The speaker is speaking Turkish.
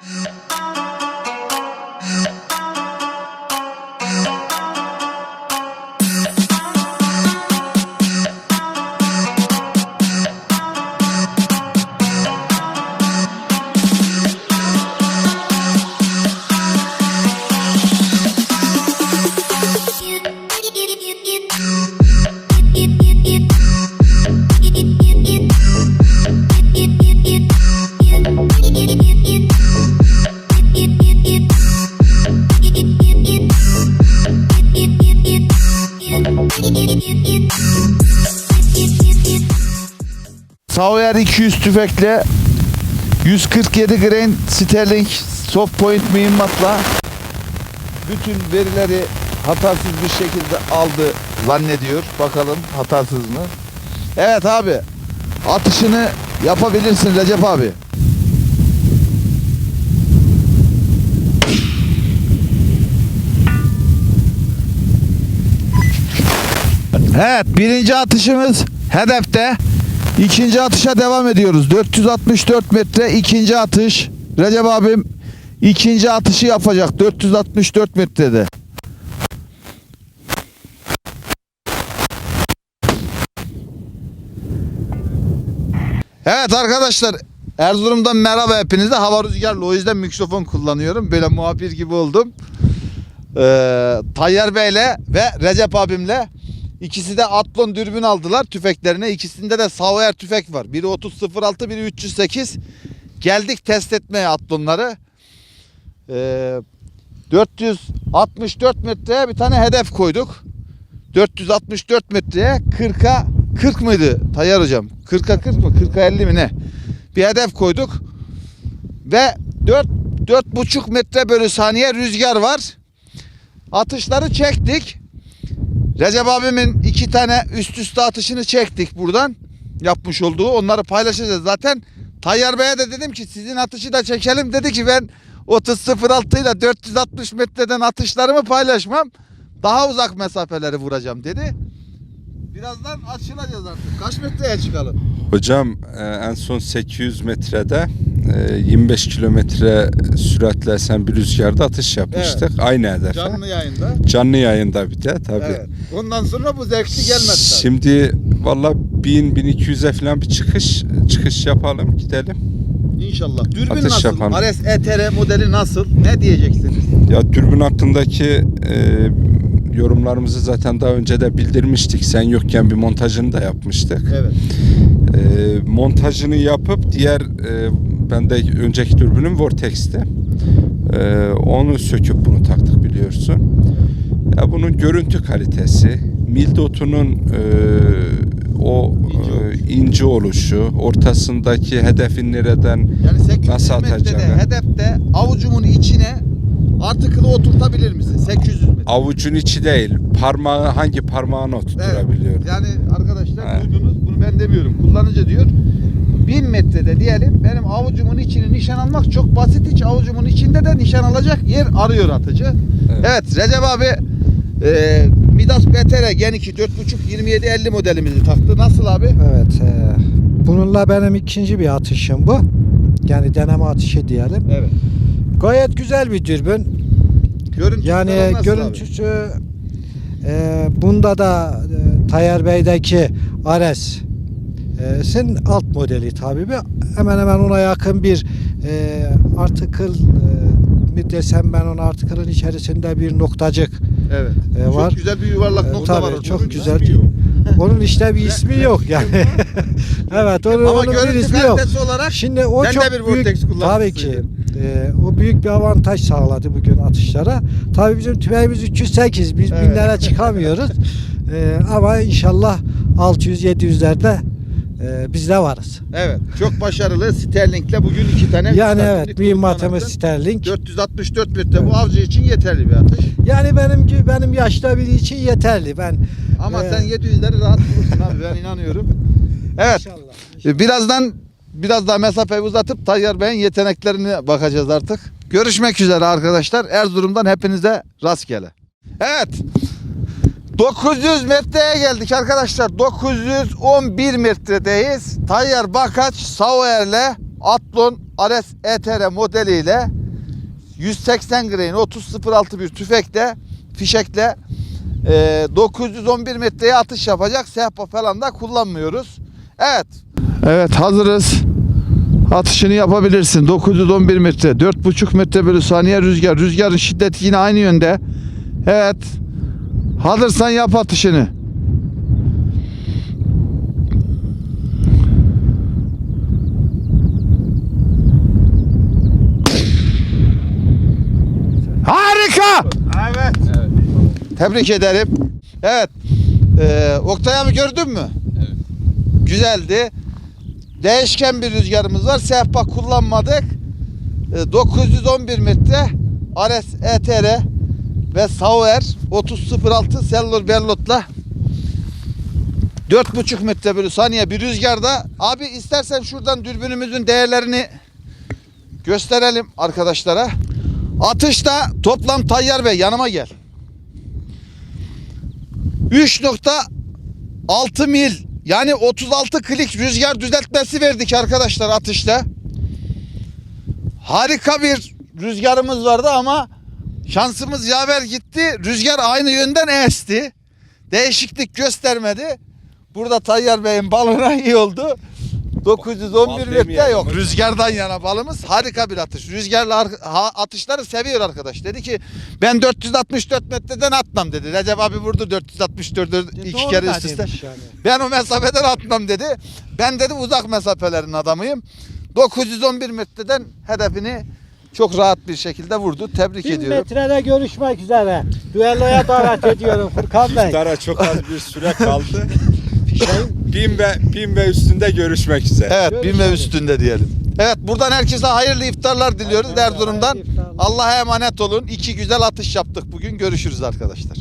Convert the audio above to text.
Oh. Sauer 200 tüfekle 147 grain Sterling soft point mühimmatla bütün verileri hatasız bir şekilde aldı zannediyor. Bakalım hatasız mı? Evet abi. Atışını yapabilirsin Recep abi. Evet birinci atışımız hedefte. İkinci atışa devam ediyoruz. 464 metre ikinci atış. Recep abim ikinci atışı yapacak 464 metrede. Evet arkadaşlar Erzurum'dan merhaba hepinize. Hava rüzgarlı o yüzden mikrofon kullanıyorum. Böyle muhabir gibi oldum. Ee, Tayyar Bey'le ve Recep abimle ikisi de Atlon dürbün aldılar tüfeklerine. İkisinde de Sauer tüfek var. Biri 30.06 biri 308. Geldik test etmeye Atlonları. Ee, 464 metreye bir tane hedef koyduk. 464 metreye 40'a 40 mıydı Tayyar hocam? 40'a 40 mı? 40'a 50 mi ne? Bir hedef koyduk. Ve 4 4,5 metre bölü saniye rüzgar var. Atışları çektik. Recep abimin iki tane üst üste atışını çektik buradan. Yapmış olduğu. Onları paylaşacağız zaten. Tayyar Bey'e de dedim ki sizin atışı da çekelim. Dedi ki ben 30.06 ile 460 metreden atışlarımı paylaşmam. Daha uzak mesafeleri vuracağım dedi. Birazdan açılacağız artık. Kaç metreye çıkalım? Hocam e, en son 800 metrede 25 kilometre süratle esen bir rüzgarda atış yapmıştık. Aynı hedefe. Canlı yayında. Canlı yayında bir de tabii. Evet. Ondan sonra bu zevkli gelmedi. tabii. Şimdi valla 1000-1200'e falan bir çıkış çıkış yapalım gidelim. İnşallah. Dürbün Atış nasıl? yapalım. Ares ETR modeli nasıl? Ne diyeceksiniz? Ya dürbün hakkındaki e, yorumlarımızı zaten daha önce de bildirmiştik. Sen yokken bir montajını da yapmıştık. Evet. E, montajını yapıp diğer e, ben de önceki dürbünüm Vortex'ti. E, onu söküp bunu taktık biliyorsun. Ya bunun görüntü kalitesi, Mildot'unun e, o İnce e, ince oluşu, ortasındaki hedefin nereden Yani 800 Nasıl atacağını? hedefte avucumun içine artıkılı oturtabilir misin? 800 metre. avucun içi değil, parmağı hangi parmağına Evet. oturtturabiliyor. Yani arkadaşlar Evet. duydunuz bunu ben demiyorum. Kullanıcı diyor. 1000 metrede diyelim benim avucumun içini nişan almak çok basit. Hiç avucumun içinde de nişan alacak yer arıyor atıcı. Evet, Evet. Recep abi e, Midas BTR Gen 2 4.5 27 50 modelimizi taktı. Nasıl abi? Evet. e, bununla benim ikinci bir atışım bu. Yani deneme atışı diyelim. Evet. Gayet güzel bir dürbün. Görüntü Yani görüntüsü e, bunda da e, Tayyar Bey'deki Ares e, sin alt modeli tabii. Bir- Hemen hemen ona yakın bir e, article e, mi desem ben ona article'ın içerisinde bir noktacık? Evet. e, Çok var. güzel bir yuvarlak E, nokta tabii, var. orada. çok Bunun güzel. Onun işte bir ismi yok yani. evet onun, Ama onun bir ismi yok. olarak Şimdi o Sen de çok bir büyük tabii ki e, o büyük bir avantaj sağladı bugün atışlara. Tabii bizim tüfeğimiz 308 biz Evet. binlere çıkamıyoruz. E, ama inşallah 600 700'lerde e, biz de varız. Evet. Çok başarılı. Sterling'le bugün iki tane. Yani evet mühimmatımız. Sterling. 464 metre bu avcı için yeterli bir atış. Yani benim benim yaşta biri için yeterli. Ben Ama e, sen 700'leri rahat vurursun abi ben inanıyorum. Evet. inşallah. Birazdan biraz daha mesafeyi uzatıp Tayyar Bey'in yeteneklerine bakacağız artık. Görüşmek üzere arkadaşlar. Erzurum'dan hepinize rastgele. Evet. 900 metreye geldik arkadaşlar. 911 metredeyiz. Tayyar Bakaç Sauer'le Atlon Ares ETR modeliyle 180 grain 30.06 bir tüfekle fişekle e, 911 metreye atış yapacak. Sehpa falan da kullanmıyoruz. Evet. Evet hazırız. Atışını yapabilirsin. 911 metre. 4,5 metre bölü saniye rüzgar. Rüzgarın şiddeti yine aynı yönde. Evet. Hazırsan yap atışını. Harika! Evet. Tebrik ederim. Evet. Ee, Oktay abi gördün mü? Evet. Güzeldi. Değişken bir rüzgarımız var. Sehpa kullanmadık. Ee, 911 metre Ares ETR ve Sauer 3006 Sellor Bellot'la 4,5 metre bölü saniye bir rüzgarda. Abi istersen şuradan dürbünümüzün değerlerini gösterelim arkadaşlara. Atışta toplam Tayyar Bey yanıma gel. 3.6 mil yani 36 klik rüzgar düzeltmesi verdik arkadaşlar atışta. Harika bir rüzgarımız vardı ama şansımız yaver gitti. Rüzgar aynı yönden esti. Değişiklik göstermedi. Burada Tayyar Bey'in balına iyi oldu. 911 Bal metre yok. Rüzgardan yana balımız harika bir atış. Rüzgarla atışları seviyor arkadaş. Dedi ki ben 464 metreden atmam dedi. Recep abi vurdu 464'ü iki Doğru kere üst üste. yani. Ben o mesafeden atmam dedi. Ben dedi uzak mesafelerin adamıyım. 911 metreden hedefini çok rahat bir şekilde vurdu. Tebrik 1000 ediyorum. metrede görüşmek üzere. Düelloya davet ediyorum Furkan Bey. İftara çok az bir süre kaldı. bin ve bin ve üstünde görüşmek üzere. Evet, bin ve üstünde diyelim. Evet, buradan herkese hayırlı iftarlar diliyoruz Hayırlı Erzurum'dan. iftarlar. Allah'a emanet olun. İki güzel atış yaptık bugün. Görüşürüz arkadaşlar.